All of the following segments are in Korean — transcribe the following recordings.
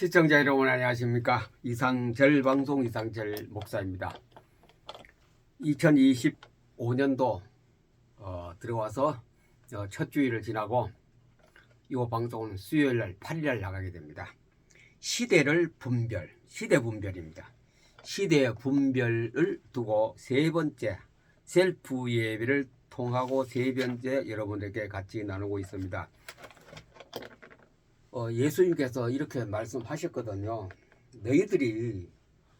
시청자 여러분 안녕하십니까? 이상절 방송 이상절 목사입니다. 2025년도 어, 들어와서 어, 첫 주일을 지나고 이 방송은 수요일 날 8일 날 나가게 됩니다. 시대를 분별 시대 분별입니다. 시대 분별을 두고 세 번째 셀프 예배를 통하고 세 번째 여러분에게 같이 나누고 있습니다. 어, 예수님께서 이렇게 말씀하셨거든요. 너희들이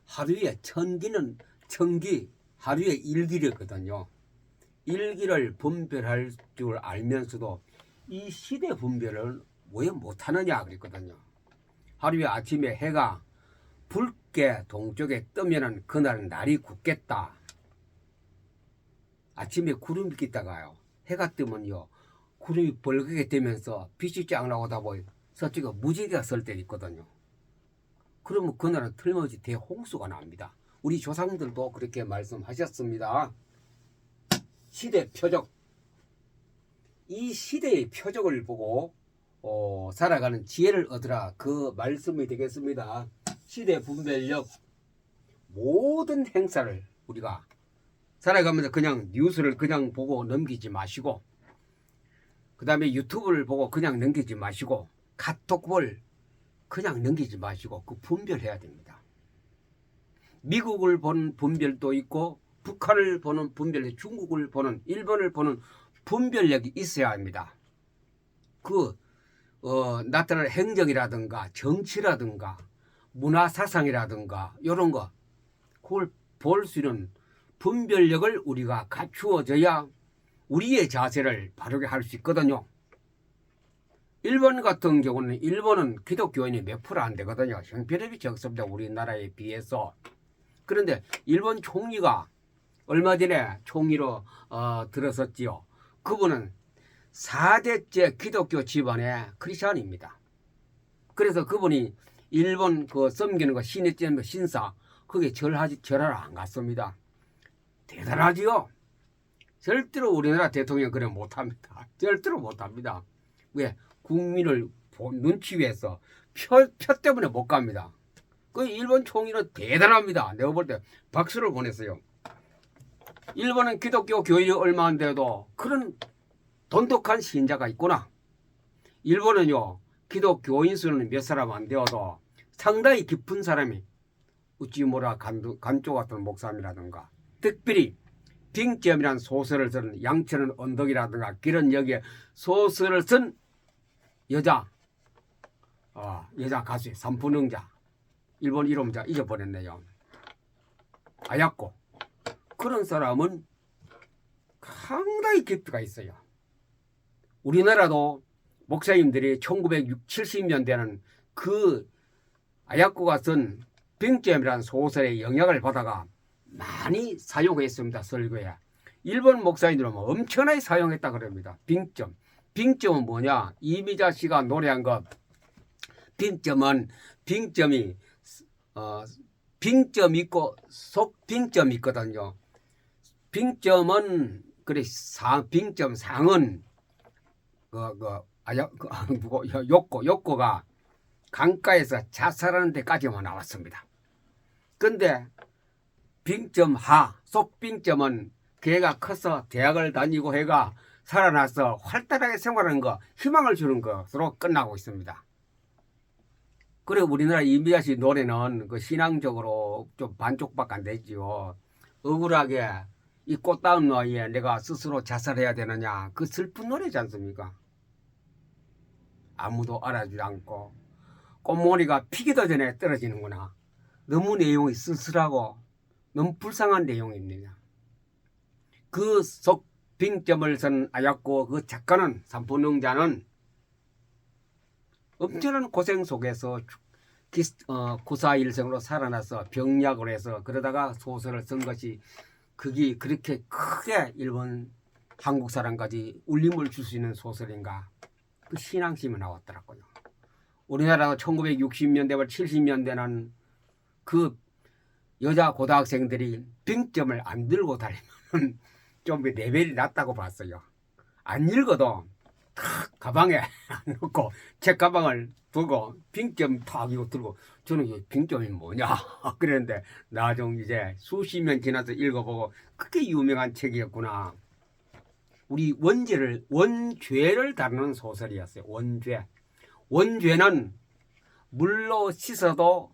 하루에 천기는 천기 하루에 일기였거든요. 일기를 분별할 줄 알면서도 이 시대 분별을 왜 못하느냐 그랬거든요. 하루에 아침에 해가 붉게 동쪽에 뜨면은 그날은 날이 굳겠다. 아침에 구름이 끼다가요. 해가 뜨면요. 구름이 벌겋게 되면서 빛이 쫙 나오다 보니 서쪽에 무지개가 설때 있거든요. 그러면 그날은 틀림없이 대홍수가 납니다. 우리 조상들도 그렇게 말씀하셨습니다. 시대 표적. 이 시대의 표적을 보고 어, 살아가는 지혜를 얻으라 그 말씀이 되겠습니다. 시대 분별력 모든 행사를 우리가 살아가면서 그냥 뉴스를 그냥 보고 넘기지 마시고 그 다음에 유튜브를 보고 그냥 넘기지 마시고 카톡을 그냥 넘기지 마시고 그 분별해야 됩니다. 미국을 보는 분별도 있고 북한을 보는 분별, 중국을 보는 일본을 보는 분별력이 있어야 합니다. 그 어, 나타날 행정이라든가 정치라든가 문화 사상이라든가 이런 거 그걸 볼 수 있는 분별력을 우리가 갖추어져야 우리의 자세를 바르게 할 수 있거든요. 일본 같은 경우는 일본은 기독교인이 몇 프로 안 되거든요. 형편없이 적습니다. 우리나라에 비해서. 그런데 일본 총리가 얼마 전에 총리로 어, 들어섰지요. 그분은 4대째 기독교 집안의 크리스천입니다. 그래서 그분이 일본 그 섬기는 거 신의 점 신사 그게 절하지 절하러 안 갔습니다. 대단하지요. 절대로 우리나라 대통령 그래 못합니다. 절대로 못합니다. 왜? 국민을 보- 눈치 위해서 표, 표 때문에 못 갑니다. 그 일본 총리는 대단합니다. 내가 볼 때 박수를 보냈어요. 일본은 기독교 교인이 얼마 안 돼도 그런 돈독한 신자가 있구나. 일본은요 기독교인 수는 몇 사람 안 되어도 상당히 깊은 사람이 우찌무라 간조 같은 목사님이라든가 특별히 빙점이라는 소설을 쓴 양천은 언덕이라든가 그런 여기에 소설을 쓴 여자 어, 여자 가수의 삼분응자 일본 이름자 잊어버렸네요. 아야코 그런 사람은 상당히 깊이가 있어요. 우리나라도 목사님들이 1970년대는 그 아야코가 쓴 빙점이라는 소설의 영향을 받아가 많이 사용했습니다. 설교에. 일본 목사님들은 뭐 엄청나게 사용했다 그럽니다. 빙점. 빙점은 뭐냐? 이미자 씨가 노래한 것. 빙점은 빙점이 어 빙점 있고 속 빙점 있거든요. 빙점은 그래 상 빙점 상은 그그 아야 그 누구 욕고 욕고가 강가에서 자살하는 데까지만 나왔습니다. 근데 빙점 하, 속빙점은 걔가 커서 대학을 다니고 해가 살아나서 활달하게 생활하는 거, 희망을 주는 것으로 끝나고 있습니다. 그래 우리나라 이미자 씨 노래는 그 신앙적으로 좀 반쪽밖에 안 되지요. 억울하게 이 꽃다운 나이에 내가 스스로 자살해야 되느냐 그 슬픈 노래지 않습니까? 아무도 알아주지 않고 꽃머리가 피기도 전에 떨어지는구나. 너무 내용이 쓸쓸하고 너무 불쌍한 내용입니다. 그 속 빙점을 선 아였고 그 작가는 삼포능자는 엄청난 고생 속에서 기, 어, 구사일생으로 살아나서 병약을 해서 그러다가 소설을 쓴 것이 그게 그렇게 크게 일본 한국 사람까지 울림을 줄 수 있는 소설인가 그 신앙심이 나왔더라고요. 우리나라가 1960년대와 70년대는 그 여자 고등학생들이 빙점을 안 들고 다니면 좀 레벨이 낮다고 봤어요. 안 읽어도 탁 가방에 넣고 책 가방을 두고 빙점 탁 이거 들고 저는 이 빙점이 뭐냐 그랬는데 나중 이제 수십 년 지나서 읽어보고 그게 유명한 책이었구나. 우리 원죄를 원죄를 다루는 소설이었어요. 원죄. 원죄는 물로 씻어도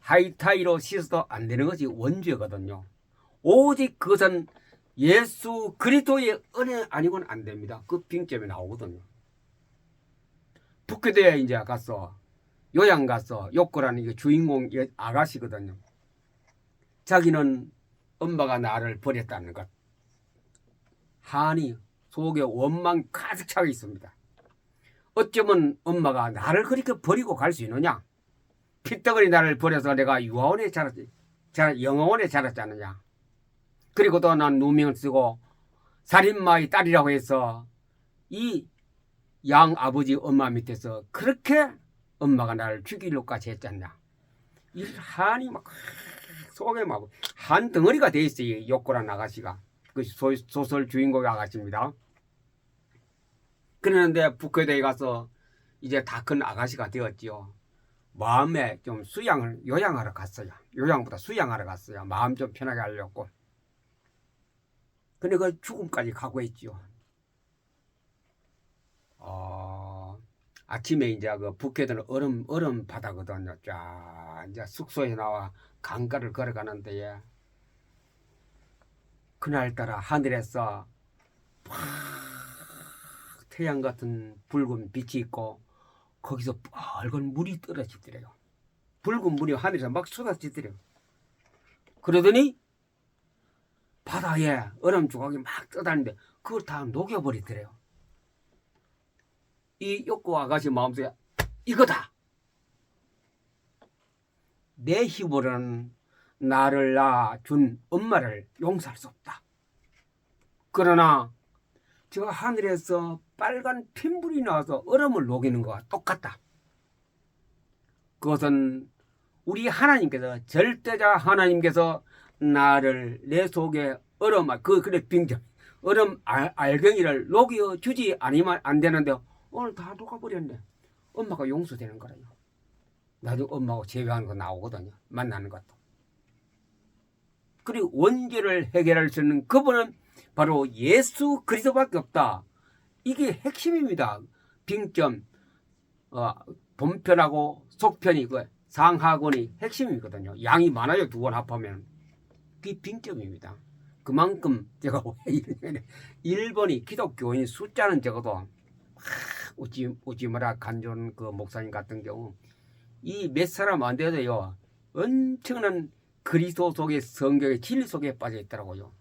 하이타이로 씻어도 안 되는 것이 원죄거든요. 오직 그것은 예수 그리스도의 은혜 아니고는 안 됩니다. 그 빙점이 나오거든요. 북교대에 이제 갔어. 요양 갔어. 욕구라는 게 주인공 여- 아가씨거든요. 자기는 엄마가 나를 버렸다는 것. 한이 속에 원망 가득 차 있습니다. 어쩌면 엄마가 나를 그렇게 버리고 갈 수 있느냐? 피덩어리 나를 버려서 내가 유아원에 자랐지, 자, 영어원에 자랐지 않느냐? 그리고 또 난 누명을 쓰고 살인마의 딸이라고 해서 이 양 아버지 엄마 밑에서 그렇게 엄마가 나를 죽이려까지 했잖냐? 이 한이 막 속에 막 한 덩어리가 돼 있어요. 이 욕구란 아가씨가. 그 소- 소설 주인공 아가씨입니다. 그러는데 북교대에 가서 이제 다 큰 아가씨가 되었지요. 마음에 좀 수양을 요양하러 갔어요. 요양보다 수양하러 갔어요. 마음 좀 편하게 하려고. 근데 그 죽음까지 있지요. 어, 아침에 이제 그 북해도는 얼음 얼음 바다거든요. 쫙 이제 숙소에 나와 강가를 걸어가는데 그날따라 하늘에서 팍 태양 같은 붉은 빛이 있고 거기서 빨간 물이 떨어지더래요. 붉은 물이 하늘에서 막 쏟아지더래요. 그러더니 바다에 얼음 조각이 막 떠다니는데 그걸 다 녹여버리더래요. 이 욕구 아가씨 마음속에 이거다. 내 힘으로는 나를 낳아준 엄마를 용서할 수 없다. 그러나 저 하늘에서 빨간 핀불이 나와서 얼음을 녹이는 것과 똑같다. 그것은 우리 하나님께서 절대자 하나님께서 나를 내 속에 얼음 그 그래 빙정 얼음 알, 알갱이를 녹여 주지 아니면 안 되는데 오늘 다 녹아버렸네. 엄마가 용서되는 거라요. 나도 엄마하고 재회하는 거 나오거든요. 만나는 것도. 그리고 원죄를 해결할 수 있는 그분은 바로 예수 그리스도밖에 없다. 이게 핵심입니다. 빙점, 어, 본편하고 속편이 그 상하권이 핵심이거든요. 양이 많아요. 두 번 합하면. 그게 빙점입니다. 그만큼 제가 일본이 기독교인 숫자는 적어도 우지 우지마라 간존 그 목사님 같은 경우 이 몇 사람 안 돼도요 엄청난 그리스도 속의 성경의 진리 속에 빠져 있더라고요.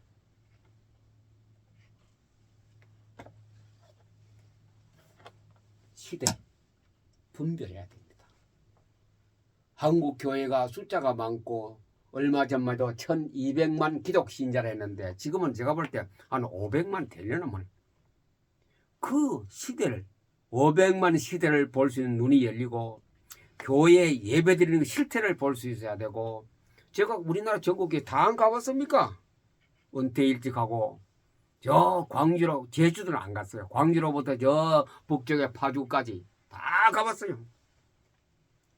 시대 분별해야 됩니다. 한국 교회가 숫자가 많고 얼마 해도 1200만 기독 신자를 했는데 지금은 제가 볼 때 한 500만 되려나만 그 시대를 500만 시대를 볼 수 있는 눈이 열리고 교회 예배드리는 실태를 볼 수 있어야 되고 제가 우리나라 전국에 다 안 가봤습니까? 은퇴 일찍 하고 저 광주로 제주도는 안 갔어요. 광주로부터 저 북쪽의 파주까지 다 가봤어요.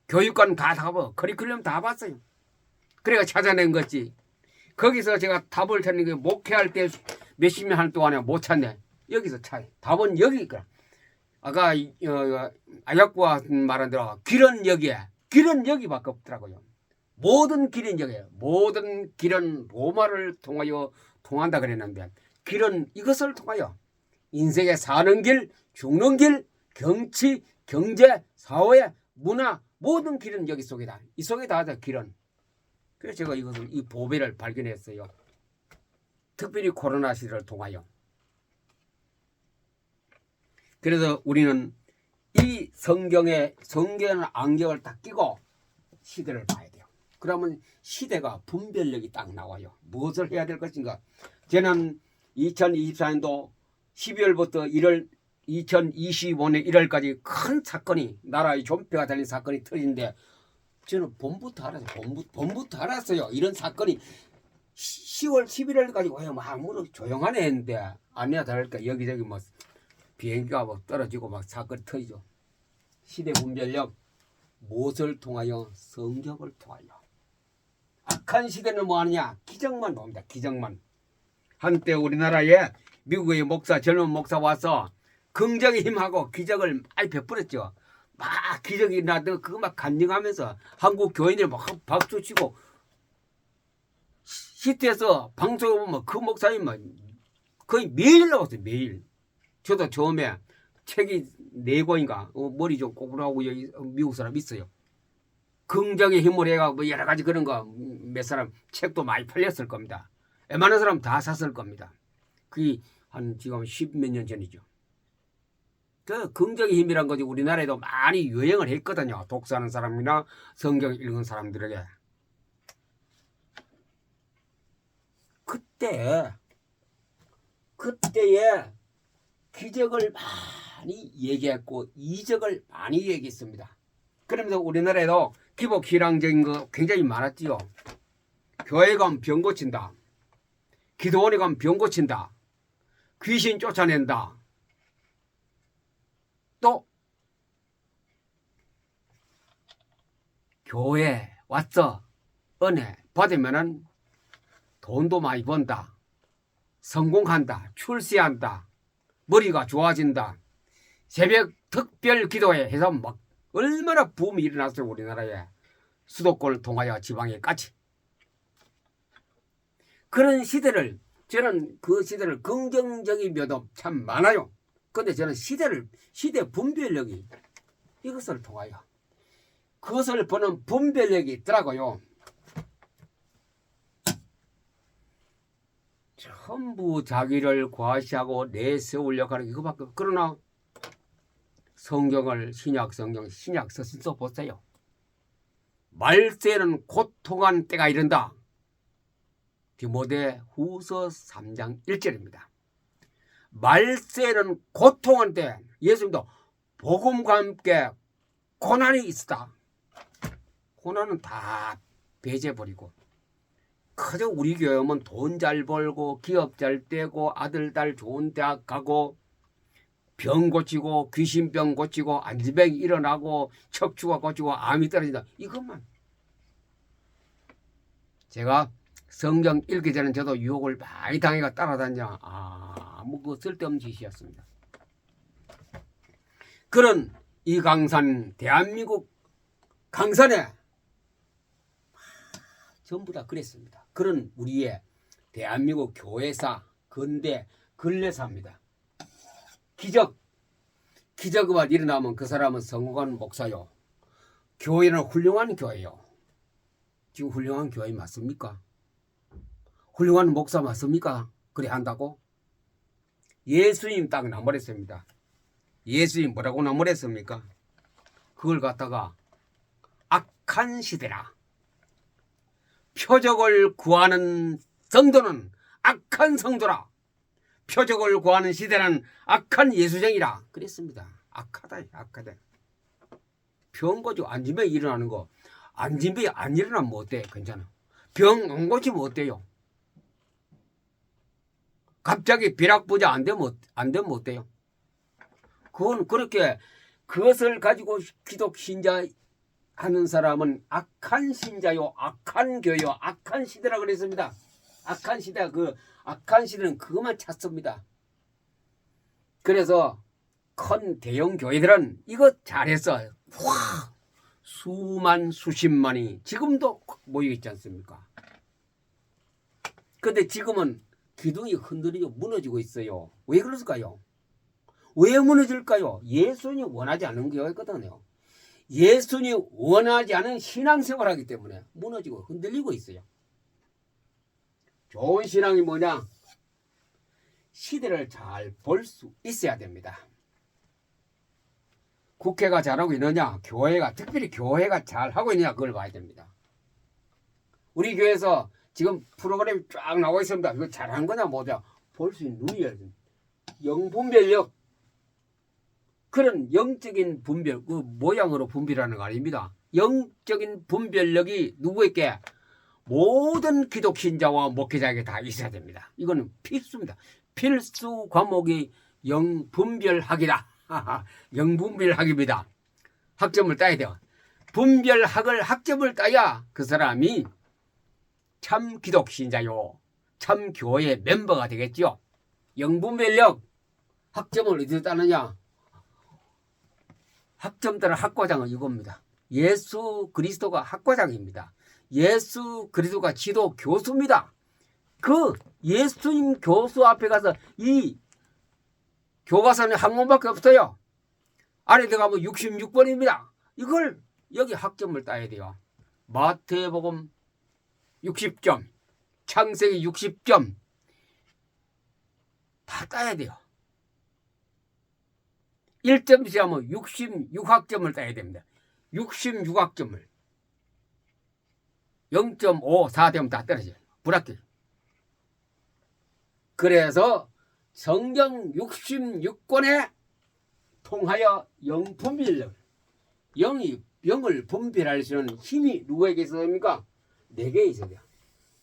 교육관 다 가봐. 커리큘럼 다 봤어요. 그래가 찾아낸 거지. 거기서 제가 답을 찾는 게 목회할 때 몇십 년한 동안에 못 찾네. 여기서 찾. 답은 여기 있거라. 아까 이- 어, 아약부와 말한 대로 길은 여기에 길은 여기밖에 없더라고요. 모든 길은 여기에 모든 길은 로마를 통하여 통한다 그랬는데 길은 이것을 통하여 인생의 사는 길, 죽는 길, 경치, 경제, 사회, 문화 모든 길은 여기 속이다. 이 속에 다 길은. 그래서 제가 이것을 이 보배를 발견했어요. 특별히 코로나 시대를 통하여. 그래서 우리는 이 성경에 성경의 안경을 딱 끼고 시대를 봐야 돼요. 그러면 시대가 분별력이 딱 나와요. 무엇을 해야 될 것인가? 저는 2024년도 12월부터 1월 2025년 1월까지 큰 사건이 나라의 존폐가 달린 사건이 터진데 저는 봄부터 알았어요. 봄부, 봄부터 알았어요. 이런 사건이 10월 11월까지 와요. 뭐 아무런 조용하네 했는데 아니야 다를까 여기저기 뭐 비행기가 막 떨어지고 막 사건이 터지죠. 시대 분별력 무엇을 통하여 성경을 통하여 악한 시대는 뭐하느냐 기적만 봅니다. 기적만 한때 우리나라에 미국의 목사 젊은 목사 와서 긍정의 힘하고 기적을 많이 베풀었죠. 막 기적이 나도 그거 막 간증하면서 한국 교인들 막 박수 치고 시트에서 방송에 보면 그 목사님 막 거의 매일 나왔어요 매일. 저도 처음에 책이 네 권인가 어, 머리 좀 꼬부라고 여기 미국 사람 있어요. 긍정의 힘을 해가 뭐 여러 가지 그런 거 몇 사람 책도 많이 팔렸을 겁니다. 웬만한 사람 다 샀을 겁니다. 그게 한 지금 십 몇 년 전이죠 그 긍정의 힘이란 거지 우리나라에도 많이 유행을 했거든요 독서하는 사람이나 성경 읽은 사람들에게 그때 그때에 기적을 많이 얘기했고 이적을 많이 얘기했습니다. 그러면서 우리나라에도 기복 희랑적인 거 굉장히 많았지요. 교회 가면 병 고친다. 기도원에 가면 병 고친다. 귀신 쫓아낸다. 또 교회 왔어 은혜 받으면은 돈도 많이 번다. 성공한다. 출세한다. 머리가 좋아진다. 새벽 특별 기도회 해서 막 얼마나 붐이 일어났어요. 우리나라에. 수도권을 통하여 지방에까지. 그런 시대를 저는 그 시대를 긍정적인 면도 참 많아요. 근데 저는 시대를 시대 분별력이 이것을 통하여 그것을 보는 분별력이 있더라고요. 전부 자기를 과시하고 내세우려고 하는 이거밖에 없- 그러나 성경을 신약 성경 신약 서신서 보세요. 말세는 고통한 때가 이른다. 디모데 후서 3장 1절입니다. 말세는 고통한 때 예수님도 복음과 함께 고난이 있다. 고난은 다 배제버리고 그저 우리 교회 오면 돈 잘 벌고 기업 잘 되고 아들 딸 좋은 대학 가고 병 고치고 귀신병 고치고 안지병 일어나고 척추가 고치고 암이 떨어진다 이것만 제가 성경 읽기 전에 저도 유혹을 많이 당해가 따라다니냐 아무 그 쓸데없는 짓이었습니다 그런 이 강산 대한민국 강산에 전부 다 그랬습니다. 그런 우리의 대한민국 교회사, 근대, 근래사입니다. 기적, 기적만 일어나면 그 사람은 성공한 목사요. 교회는 훌륭한 교회요. 지금 훌륭한 교회 맞습니까? 훌륭한 목사 맞습니까? 그래 한다고? 예수님 딱 나무랬습니다. 예수님 뭐라고 나무랬습니까? 그걸 갖다가 악한 시대라. 표적을 구하는 성도는 악한 성도라. 표적을 구하는 시대는 악한 예수쟁이라. 그랬습니다. 악하다, 악하다. 병 고지고 안진병 일어나는 거. 안진병이 안 일어나면 뭐 어때? 괜찮아. 병안 고치면 어때요? 갑자기 비락부자 안 되면, 어- 안 되면 어때요? 그건 그렇게 그것을 가지고 기독 신자 하는 사람은 악한 신자요, 악한 교요, 악한 시대라 그랬습니다. 악한 시대, 그 악한 시대는 그것만 찾습니다. 그래서 큰 대형 교회들은 이거 잘했어. 와, 수만 수십만이 지금도 모여 있지 않습니까? 근데 지금은 기둥이 흔들리고 무너지고 있어요. 왜 그럴까요? 왜 무너질까요? 예수님 원하지 않은 교회거든요. 예수님 원하지 않은 신앙생활 하기 때문에 무너지고 흔들리고 있어요. 좋은 신앙이 뭐냐? 시대를 잘 볼 수 있어야 됩니다. 국회가 잘하고 있느냐? 교회가, 특별히 교회가 잘하고 있느냐? 그걸 봐야 됩니다. 우리 교회에서 지금 프로그램이 쫙 나와 있습니다. 이거 잘한 거냐, 뭐냐? 볼 수 있는 눈이어야 됩니다. 영분별력. 그런 영적인 분별, 그 모양으로 분별하는 거 아닙니다. 영적인 분별력이 누구에게 모든 기독 신자와 목회자에게 다 있어야 됩니다. 이거는 필수입니다. 필수 과목이 영분별학이다. 영분별학입니다. 학점을 따야 돼요. 분별학을 학점을 따야 그 사람이 참 기독 신자요. 참 교회 멤버가 되겠지요. 영분별력 학점을 어디서 따느냐? 학점 따는 학과장은 이겁니다. 예수 그리스도가 학과장입니다. 예수 그리스도가 지도 교수입니다. 그 예수님 교수 앞에 가서 이 교과서는 한 권밖에 없어요. 안에 들어가면 66번입니다. 이걸 여기 학점을 따야 돼요. 마태복음 60점, 창세기 60점 다 따야 돼요. 1점씩 하면 66학점을 따야 됩니다. 66학점을 0.5, 4되면 다 떨어져요. 불합격. 그래서 성경 66권에 통하여 영분별력 영이 영을 분별할 수 있는 힘이 누구에게 있습니까? 내게 있어야 돼요.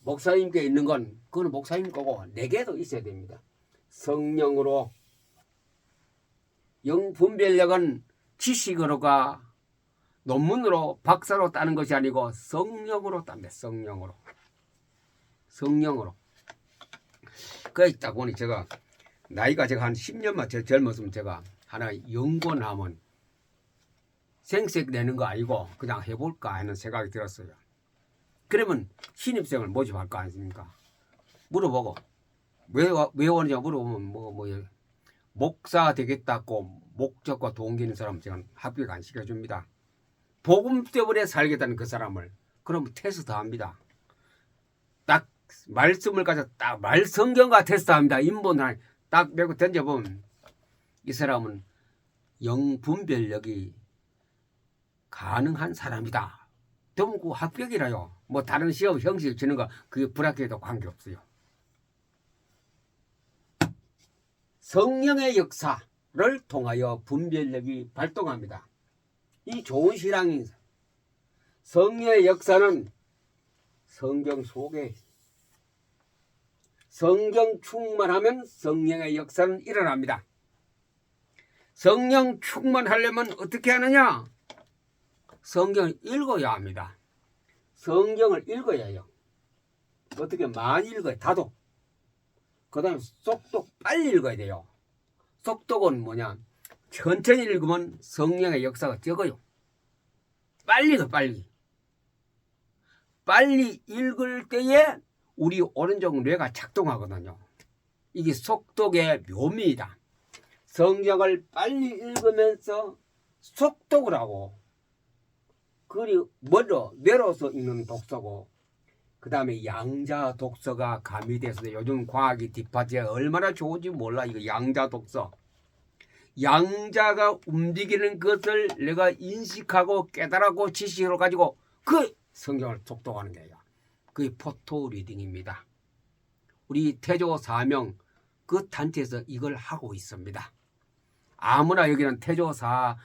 목사님께 있는 건 그건 목사님 거고 내게도 있어야 됩니다. 성령으로 영 분별력은 지식으로가 논문으로 박사로 따는 것이 아니고 성령으로 딴다. 성령으로. 성령으로. 그래 있다 보니 제가 나이가 제가 한 10년만 더 젊었으면 제가 하나 연구하면 생색 내는 거 아니고 그냥 해볼까 하는 생각이 들었어요. 그러면 신입생을 모집할 거 아닙니까? 물어보고 왜, 와- 왜 오느냐 물어보면 뭐, 뭐, 목사 되겠다고 목적과 동기 있는 사람 제가 합격 안 시켜줍니다. 복음 때문에 살겠다는 그 사람을 그럼 테스트 합니다. 딱 말씀을 가져 딱 말성경과 테스트합니다. 인본을 딱 메고 던져보면 이 사람은 영분별력이 가능한 사람이다. 그 합격이라요. 뭐 다른 시험 형식 주는 거 그게 불합격에도 관계없어요. 성령의 역사를 통하여 분별력이 발동합니다. 이 좋은 신앙인 성령의 역사는 성경 속에 성경 충만하면 성령의 역사는 일어납니다. 성령 충만하려면 어떻게 하느냐? 성경을 읽어야 합니다. 성경을 읽어야 해요. 어떻게 많이 읽어야 다독. 그 다음에 속독 빨리 읽어야 돼요. 속독은 뭐냐? 천천히 읽으면 성령의 역사가 적어요. 빨리 읽어 빨리. 빨리 읽을 때에 우리 오른쪽 뇌가 작동하거든요. 이게 속독의 묘미이다. 성경을 빨리 읽으면서 속독을 하고 그리 멀어 내려서 읽는 독서고 그 다음에 양자 독서가 가미돼서 요즘 과학이 뒷받침에 얼마나 좋은지 몰라 이거 양자 독서 양자가 움직이는 것을 내가 인식하고 깨달았고 지식으로 가지고 그 성경을 독독하는 거예요. 그게 포토 리딩입니다. 우리 태조 사명 그 단체에서 이걸 하고 있습니다. 아무나 여기는 태조 사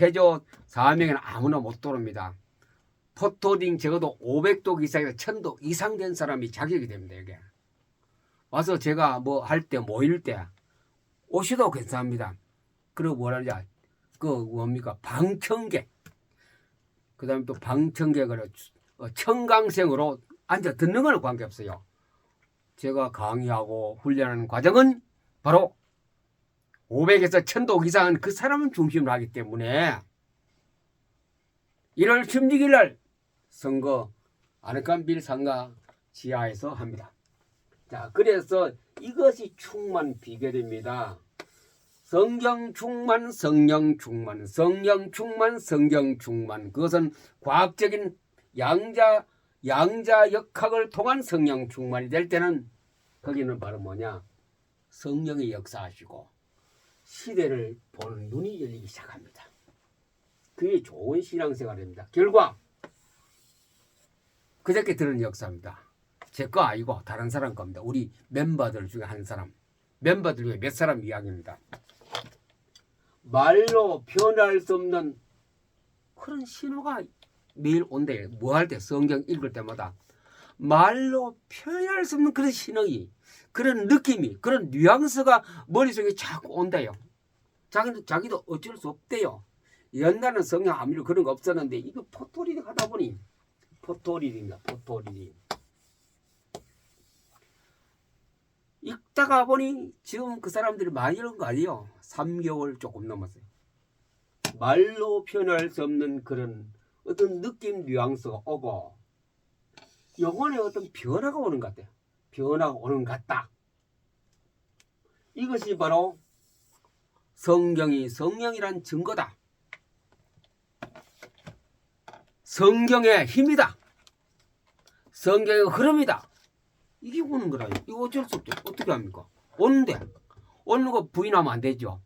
태조 사명에는 아무나 못 들어옵니다. 포토링 적어도 500독 이상에서 1000독 이상 된 사람이 자격이 됩니다. 이게 와서 제가 뭐 할 때 모일 때 오셔도 괜찮습니다. 그리고 뭐라냐 그 뭡니까 방청객 그 다음에 또 방청객을 어, 청강생으로 앉아 듣는 거는 관계없어요. 제가 강의하고 훈련하는 과정은 바로 500에서 1000독 이상은 그 사람을 중심으로 하기 때문에 1월 16일 날 선거 아르칸빌 상가 지하에서 합니다. 자, 그래서 이것이 충만 비결입니다. 성경 충만, 성령 충만, 성령 충만, 성경 충만. 그것은 과학적인 양자 양자 역학을 통한 성령 충만이 될 때는 거기는 바로 뭐냐? 성령의 역사하시고 시대를 보는 눈이 열리기 시작합니다. 그게 좋은 신앙생활입니다. 결과 그저께 들은 역사입니다. 제 거 아니고 다른 사람 겁니다. 우리 멤버들 중에 한 사람. 멤버들 중에 몇 사람 이야기입니다. 말로 표현할 수 없는 그런 신호가 매일 온대. 뭐 할 때 성경 읽을 때마다 말로 표현할 수 없는 그런 신의, 그런 느낌이, 그런 뉘앙스가 머릿속에 자꾸 온대요. 자기도, 자기도 어쩔 수 없대요. 옛날에는 성경 아무리 그런 거 없었는데, 이거 포토리딩 하다 보니, 포토리딩이다, 포토리딩. 읽다가 보니 지금 그 사람들이 많이 읽은 거 아니에요. 3개월 조금 넘었어요. 말로 표현할 수 없는 그런 어떤 느낌 뉘앙스가 오고 영혼에 어떤 변화가 오는 것 같아요. 변화가 오는 것 같다. 이것이 바로 성경이 성령이란 증거다. 성경의 힘이다. 성경의 흐름이다. 이게 오는 거라요. 이거 어쩔 수 없죠. 어떻게 합니까? 오는데 오는 거 부인하면 안 되죠.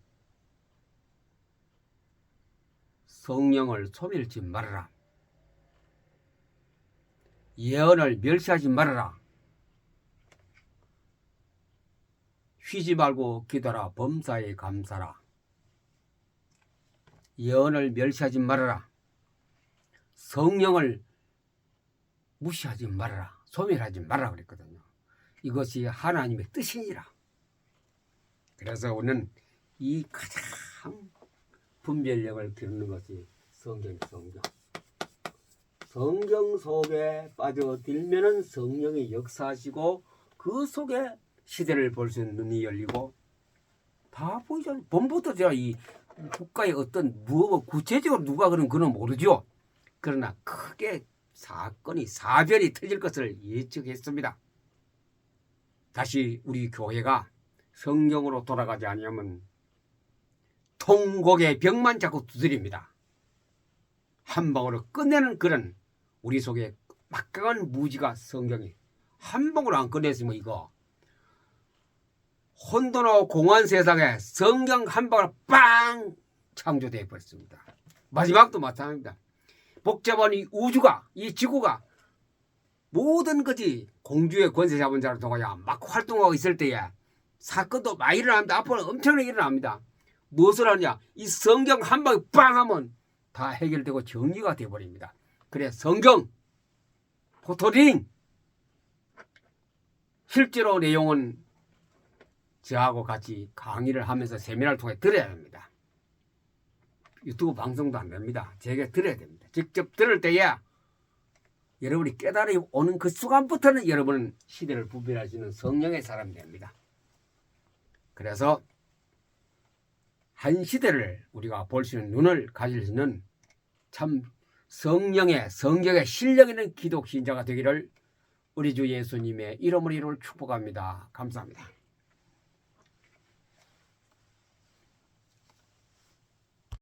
성령을 소멸치 말아라. 예언을 멸시하지 말아라. 쉬지 말고 기도라 범사에 감사라. 예언을 멸시하지 말아라. 성령을 무시하지 말아라. 소멸하지 말아라 그랬거든요. 이것이 하나님의 뜻이니라. 그래서 우리는 이 가장 분별력을 기르는 것이 성경, 성경. 성경 속에 빠져들면은 성령이 역사하시고 그 속에 시대를 볼 수 있는 눈이 열리고 다 보이잖아요. 본부터 제가 이 국가의 어떤 무엇 구체적으로 누가 그런 그는 모르죠. 그러나 크게 사건이 사변이 터질 것을 예측했습니다. 다시 우리 교회가 성경으로 돌아가지 아니하면 통곡의 벽만 자꾸 두드립니다. 한 방으로 끝내는 그런 우리 속에 막강한 무지가 성경이 한 방으로 안 끝냈으면 이거 혼돈하고 공허한 세상에 성경 한 방으로 빵 창조되어 버렸습니다. 마지막도 마찬가지입니다. 복잡한 이 우주가 이 지구가 모든 것이 공주의 권세 잡은 자를 통하여 막 활동하고 있을 때에 사건도 많이 일어납니다. 앞으로 엄청나게 일어납니다. 무엇을 하냐? 이 성경 한 방에 빵 하면 다 해결되고 정리가 되어버립니다. 그래 성경 포토링 실제로 내용은 저하고 같이 강의를 하면서 세미나를 통해 들어야 합니다. 유튜브 방송도 안 됩니다. 제게 들어야 됩니다. 직접 들을 때야 여러분이 깨달음이 오는 그 순간부터는 여러분은 시대를 있는 성령의 사람이 됩니다. 그래서 한 시대를 우리가 볼 수 있는 눈을 가질 수 있는 참 성령의 성경의 실력 있는 기독 신자가 되기를 우리 주 예수님의 이름으로 축복합니다. 감사합니다.